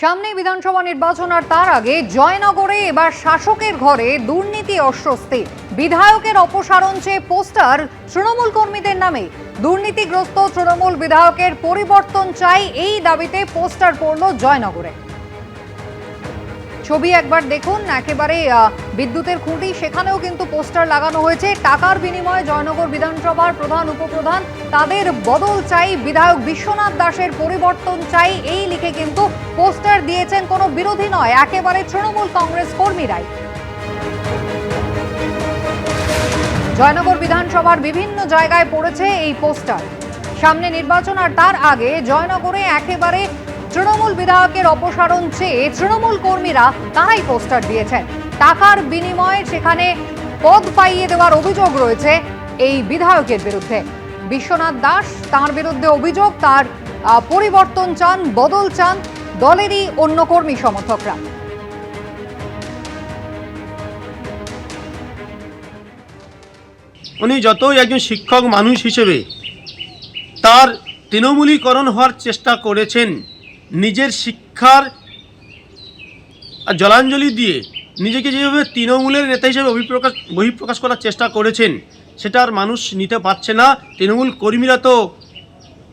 সামনে বিধানসভা নির্বাচন আর তার আগে জয়নগরে এবার শাসকের ঘরে দুর্নীতি অস্বস্তি। বিধায়কের অপসারণ চেয়ে পোস্টার তৃণমূল কর্মীদের নামে। দুর্নীতিগ্রস্ত তৃণমূল বিধায়কের পরিবর্তন চাই এই দাবিতে পোস্টার পড়ল জয়নগরে। ছবি একবার দেখুন, একেবারে বিদ্যুতের খুঁটি। সেখানেও কিন্তু পোস্টার লাগানো হয়েছে। টাকার বিনিময়ে জয়নগর বিধানসভার প্রধান, উপপ্রধান, তাদের বদল চাই। বিধায়ক বিশ্বনাথ দাসের পরিবর্তন চাই। এই লিখে কিন্তু পোস্টার দিয়েছেন কোনো বিরোধী নয়, একেবারে তৃণমূল কংগ্রেস কর্মীরাই। জয়নগর বিধানসভার বিভিন্ন জায়গায় পড়েছে এই পোস্টার। সামনে নির্বাচন আর তার আগে জয়নগরে একেবারে তৃণমূল বিধায়কের অপসারণ চেয়ে তৃণমূল কর্মীরা তারাই পোস্টার দিয়েছেন। টাকার বিনিময়ে সেখানে পদ পাইয়ে দেওয়ার অভিযোগ রয়েছে এই বিধায়কের বিরুদ্ধে। বিশ্বনাথ দাস তার বিরুদ্ধে অভিযোগ, তার পরিবর্তন চান, বদল চান দলেরই অন্য কর্মী সমর্থকরা। উনি যতই একজন শিক্ষক মানুষ হিসেবে তার তৃণমূলীকরণ হওয়ার চেষ্টা করেছেন নিজের শিক্ষার জলাঞ্জলি দিয়ে নিজেকে যেভাবে তৃণমূলের নেতা হিসেবে অভিপ্রকাশ বহিঃপ্রকাশ করার চেষ্টা করেছেন, সেটা আর মানুষ নিতে পারছে না। তৃণমূল কর্মীরা তো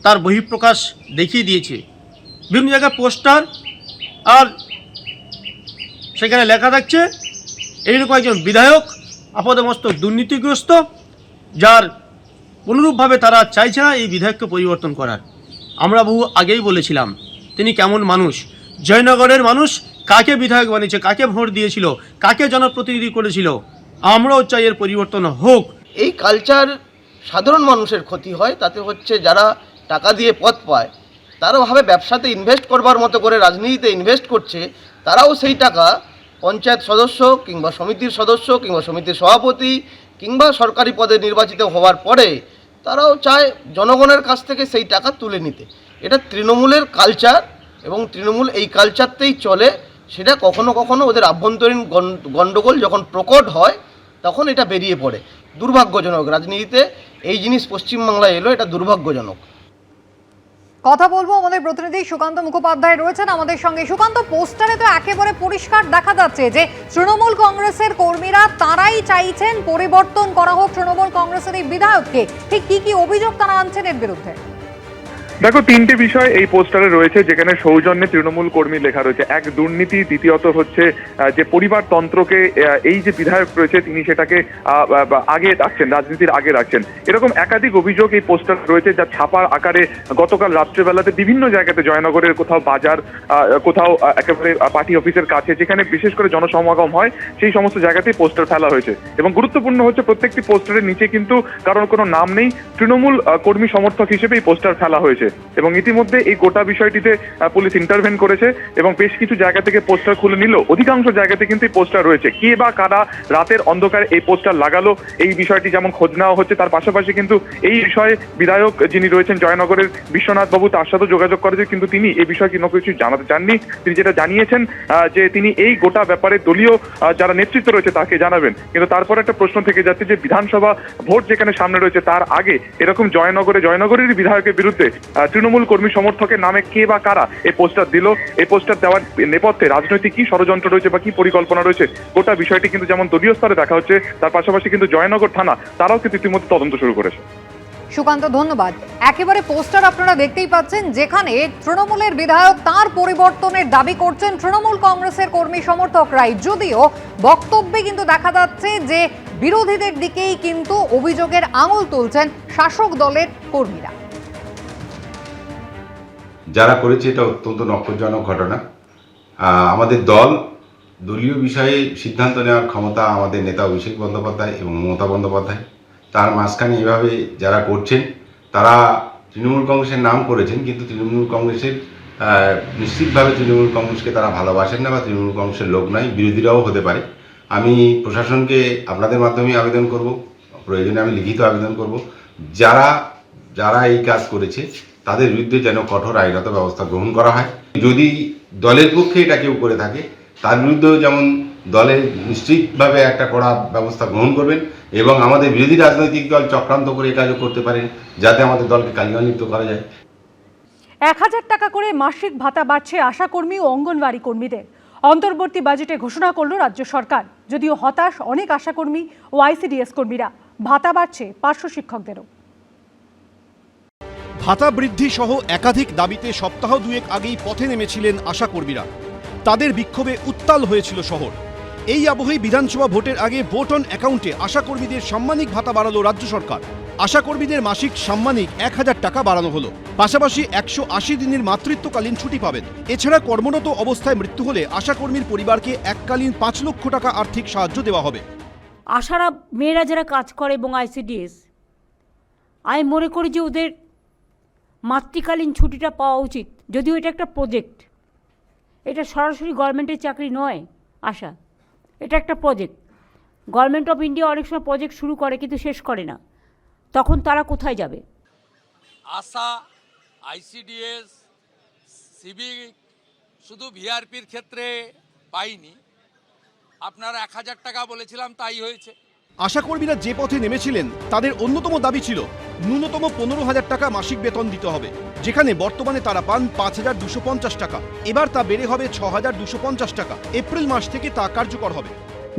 তার বহিঃপ্রকাশ দেখিয়ে দিয়েছে। বিভিন্ন জায়গায় পোস্টার আর সেখানে লেখা থাকছে, এইরকম একজন বিধায়ক আপাদমস্তক দুর্নীতিগ্রস্ত, যার অনুরূপভাবে তারা চাইছে না এই বিধায়ককে পরিবর্তন করার। আমরা বহু আগেই বলেছিলাম তিনি কেমন মানুষ? জয়নগরের মানুষ কাকে বিধায়ক বানিয়েছে, কাকে ভোট দিয়েছিল, কাকে জনপ্রতিনিধি করেছিল? আমরাও চাই এর পরিবর্তন হোক। এই কালচার সাধারণ মানুষের ক্ষতি হয়, তাতে হচ্ছে যারা টাকা দিয়ে পথ পায় তারা ভাবে ব্যবসাতে ইনভেস্ট করবার মতো করে রাজনীতিতে ইনভেস্ট করছে, তারাও সেই টাকা পঞ্চায়েত সদস্য কিংবা সমিতির সদস্য কিংবা সমিতির সভাপতি কিংবা সরকারি পদে নির্বাচিত হওয়ার পরে তারাও চায় জনগণের কাছ থেকে সেই টাকা তুলে নিতে। এটা তৃণমূলের কালচার এবং তৃণমূল এই কালচারতেই চলে, সেটা কখনো কখনো ওদের আভ্যন্তরীণ গণ্ডগোল যখন প্রকট হয়, তখন এটা বেরিয়ে পড়ে। দুর্ভাগ্যজনক রাজনীতিতে এই জিনিস পশ্চিমবাংলায় এলো, এটা দুর্ভাগ্যজনক। কথা বলব আমাদের প্রতিনিধি সুকান্ত মুখোপাধ্যায় রয়েছেন আমাদের সঙ্গে। সুকান্ত, পোস্টারে তো একেবারে পরিষ্কার দেখা যাচ্ছে যে তৃণমূল কংগ্রেসের কর্মীরা তারাই চাইছেন পরিবর্তন করা হোক তৃণমূল কংগ্রেসের এই বিধায়ককে। ঠিক কি কি অভিযোগ তারা আনছেন এর বিরুদ্ধে? দেখো, তিনটে বিষয় এই পোস্টারে রয়েছে, যেখানে সৌজন্যে তৃণমূল কর্মী লেখা রয়েছে। এক, দুর্নীতি, দ্বিতীয়ত হচ্ছে যে পরিবারতন্ত্রকে এই যে বিধায়ক রয়েছে, তিনি সেটাকে আগে রাখছেন, রাজনীতির আগে রাখছেন। এরকম একাধিক অভিযোগ এই পোস্টার রয়েছে, যা ছাপার আকারে গতকাল রাত্রেবেলাতে বিভিন্ন জায়গাতে জয়নগরের কোথাও বাজার কোথাও একেবারে পার্টি অফিসের কাছে, যেখানে বিশেষ করে জনসমাগম হয়, সেই সমস্ত জায়গাতেই পোস্টার ফেলা হয়েছে। এবং গুরুত্বপূর্ণ হচ্ছে, প্রত্যেকটি পোস্টারের নিচে কিন্তু কারণ কোনো নাম নেই। তৃণমূল কর্মী সমর্থক হিসেবে এই পোস্টার ফেলা হয়েছে। এবং ইতিমধ্যে এই গোটা বিষয়টিতে পুলিশ ইন্টারভেন করেছে এবং বেশ কিছু জায়গা থেকে পোস্টার খুলে নিল। অধিকাংশ জায়গাতে কিন্তু এই পোস্টার রয়েছে। কে বা কারা রাতের অন্ধকারে এই পোস্টার লাগালো, এই বিষয়টি যেমন খোঁজ নেওয়া হচ্ছে, তার পাশাপাশি কিন্তু এই বিষয়ে বিধায়ক যিনি রয়েছেন জয়নগরের বিশ্বনাথ বাবু, তার সাথেও যোগাযোগ করেছে, কিন্তু তিনি এই বিষয়ে কোনো কিছু জানাতে চাননি। তিনি যেটা জানিয়েছেন যে তিনি এই গোটা ব্যাপারে দলীয় যারা নেতৃত্ব রয়েছে তাকে জানাবেন। কিন্তু তারপর একটা প্রশ্ন থেকে যাচ্ছে যে বিধানসভা ভোট যেখানে সামনে রয়েছে, তার আগে এরকম জয়নগরে, জয়নগরেরই বিধায়কের বিরুদ্ধে তৃণমূল কর্মী সমর্থকের নামে কে বা কারা এই পোস্টার দিল? এই পোস্টার দেওয়ার নেপথ্যে রাজনৈতিক কি ষড়যন্ত্র রয়েছে বা কি পরিকল্পনা রয়েছে? গোটা বিষয়টি কিন্তু যেমন দলীয় স্তরে দেখা হচ্ছে, তার পাশাপাশি কিন্তু জয়নগর থানা, তারাও কিন্তু ইতিমধ্যে তদন্ত শুরু করেছে। সুকান্ত, ধন্যবাদ। একেবারে পোস্টার আপনারা দেখতেই পাচ্ছেন, যেখানে তৃণমূলের বিধায়ক তার পরিবর্তনের দাবি করছেন তৃণমূল কংগ্রেসের কর্মী সমর্থকরাই। যদিও বক্তব্যে কিন্তু দেখা যাচ্ছে যে বিরোধীদের দিকেই কিন্তু অভিযোগের আঙুল তুলছেন শাসক দলের কর্মীরা। যারা করেছে, এটা অত্যন্ত নক্ষরজনক ঘটনা। আমাদের দল দলীয় বিষয়ে সিদ্ধান্ত নেওয়ার ক্ষমতা আমাদের নেতা অভিষেক বন্দ্যোপাধ্যায় এবং মমতা বন্দ্যোপাধ্যায়। তার মাঝখানে এভাবে যারা করছেন, তারা তৃণমূল কংগ্রেসের নাম করেছেন, কিন্তু তৃণমূল কংগ্রেসের নিশ্চিতভাবে তৃণমূল কংগ্রেসকে তারা ভালোবাসেন না বা তৃণমূল কংগ্রেসের লোক নয়, বিরোধীরাও হতে পারে। আমি প্রশাসনকে আপনাদের মাধ্যমে আবেদন করব, প্রয়োজনে আমি লিখিত আবেদন করব। যারা যারা এই কাজ করেছে তাদের বিরুদ্ধে যেন কঠোর আইনত ব্যবস্থা গ্রহণ করা হয়। যদি দলের পক্ষে এটা কেউ করে থাকে, তার বিরুদ্ধেও যেমন দলে নিশ্চিতভাবে একটা কড়া ব্যবস্থা গ্রহণ করবেন এবং আমাদের বিরোধী রাজনৈতিক দল চক্রান্ত করে কাজও করতে পারেন যাতে আমাদের দলকে কালিমালিপ্ত করা যায়। এক হাজার টাকা করে মাসিক ভাতা বাড়ছে আশাকর্মী ও অঙ্গনওয়াড়ি কর্মীদের। অন্তর্বর্তী বাজেটে ঘোষণা করল রাজ্য সরকার, যদিও হতাশ অনেক আশাকর্মী ও আইসিডিএস কর্মীরা। ভাতা বাড়ছে পার্শ্ব শিক্ষকদেরও। ভাতা বৃদ্ধি সহ একাধিক দাবিতে সপ্তাহ দুয়েক আগেই পথে নেমেছিলেন আশাকর্মীরা। তাদের বিক্ষোভে উত্তাল হয়েছিল শহর। এই আবহেই বিধানসভা ভোটের আগে ভোট অন অ্যাকাউন্টে আশাকর্মীদের সাম্মানিক ভাতা বাড়ালো রাজ্য সরকার। আশাকর্মীদের মাসিক সাম্মানিক এক হাজার টাকা বাড়ানো হলো। পাশাপাশি একশো আশি দিনের মাতৃত্বকালীন ছুটি পাবেন। এছাড়া কর্মরত অবস্থায় মৃত্যু হলে আশাকর্মীর পরিবারকে এককালীন পাঁচ লক্ষ টাকা আর্থিক সাহায্য দেওয়া হবে। আশারা মেয়েরা যারা কাজ করে এবং আইসিডিএস, আমি মনে করি যে ওদের মাতৃকালীন ছুটিটা পাওয়া উচিত। যদিও এটা একটা প্রজেক্ট এটা সরাসরি গভর্নমেন্টের চাকরি নয় আশা। এটা একটা প্রজেক্ট গভর্নমেন্ট অফ ইন্ডিয়া অনেক সময় প্রজেক্ট শুরু করে কিন্তু শেষ করে না। তখন তারা কোথায় যাবে? আশা আইসিডিএস সিভিক শুধু ভিআরপির ক্ষেত্রে পাইনি। আপনার এক হাজার টাকা বলেছিলাম তাই হয়েছে। আশাকর্মীরা যে পথে নেমেছিলেন তাদের অন্যতম দাবি ছিল ন্যূনতম পনেরো হাজার টাকা মাসিক বেতন দিতে হবে। যেখানে বর্তমানে তারা পান পাঁচ হাজার দুশো পঞ্চাশ টাকা। এবার তা বেড়ে হবে ছ হাজার দুশো পঞ্চাশ টাকা। এপ্রিল মাস থেকে তা কার্যকর হবে।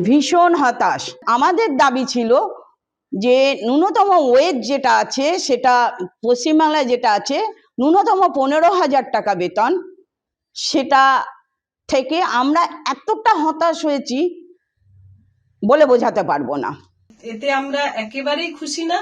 ভীষণ হতাশ। আমাদের দাবি ছিল যে ন্যূনতম ওয়েজ যেটা আছে সেটা পশ্চিমবাংলায় যেটা আছে ন্যূনতম পনেরো হাজার টাকা বেতন। সেটা থেকে আমরা এতটা হতাশ হয়েছি বলে বোঝাতে পারব না। এতে আমরা একেবারেই খুশি না।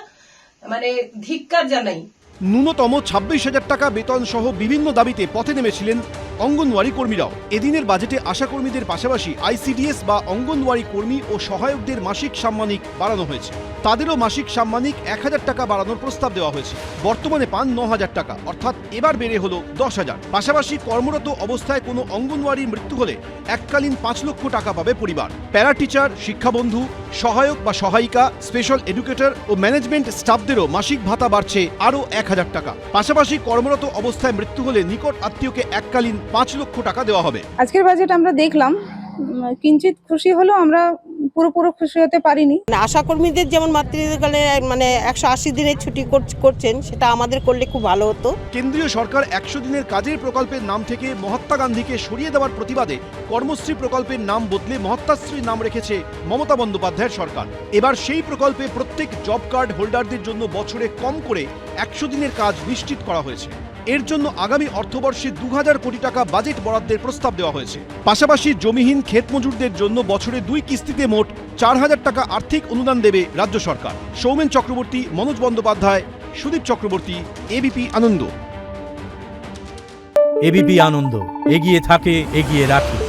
মানে ধিক্কার জানাই। ন্যূনতম ছাব্বিশ হাজার টাকা বেতন সহ বিভিন্ন দাবিতে পথে নেমেছিলেন অঙ্গনওয়াড়ি কর্মীরাও। এদিনের বাজেটে আশাকর্মীদের পাশাপাশি আইসিডিএস বা অঙ্গনওয়াড়ি কর্মী ও সহায়কদের মাসিক সাম্মানিক বাড়ানো হয়েছে। তাদেরও মাসিক সাম্মানিক এক হাজার টাকা বাড়ানোর প্রস্তাব দেওয়া হয়েছে। বর্তমানে পান ন হাজার টাকা, অর্থাৎ এবার বেড়ে হলো দশ হাজার। পাশাপাশি কর্মরত অবস্থায় কোনো অঙ্গনওয়াড়ির মৃত্যু হলে এককালীন পাঁচ লক্ষ টাকা পাবে পরিবার। প্যারা টিচার, শিক্ষাবন্ধু, সহায়ক বা সহায়িকা, স্পেশাল এডুকেটর ও ম্যানেজমেন্ট স্টাফদেরও মাসিক ভাতা বাড়ছে আরও এক হাজার টাকা। পাশাপাশি কর্মরত অবস্থায় মৃত্যু হলে নিকট আত্মীয়কে এককালীন পাঁচ লক্ষ টাকা দেওয়া হবে। আজকের বাজেট আমরা দেখলাম কিঞ্চিত খুশি হলেও আমরা পুরোপুরো খুশি হতে পারিনি। আশাকর্মীদের যেমন মাতৃকালে মানে একশো আশি দিনের ছুটি কর- করছেন সেটা আমাদের করলে খুব ভালো হতো। কেন্দ্রীয় সরকার একশো দিনের কাজের প্রকল্পের নাম থেকে মহাত্মা গান্ধীকে সরিয়ে দেওয়ার প্রতিবাদে কর্মশ্রী প্রকল্পের নাম বদলে মহাত্মাশ্রীর নাম রেখেছে মমতা বন্দ্যোপাধ্যায়ের সরকার। এবার সেই প্রকল্পে প্রত্যেক জব কার্ড হোল্ডারদের জন্য বছরে কম করে একশো দিনের কাজ নিশ্চিত করা হয়েছে। এর জন্য আগামী অর্থবর্ষে দু হাজার কোটি টাকা বাজেট বরাদ্দের প্রস্তাব দেওয়া হয়েছে। পাশাপাশি জমিহীন ক্ষেত মজুরদের জন্য বছরে দুই কিস্তিতে মোট চার হাজার টাকা আর্থিক অনুদান দেবে রাজ্য সরকার। সৌমেন চক্রবর্তী, মনোজ বন্দ্যোপাধ্যায়, সুদীপ চক্রবর্তী এবিপি আনন্দ। এবিপি আনন্দ, এগিয়ে থাকে, এগিয়ে রাখে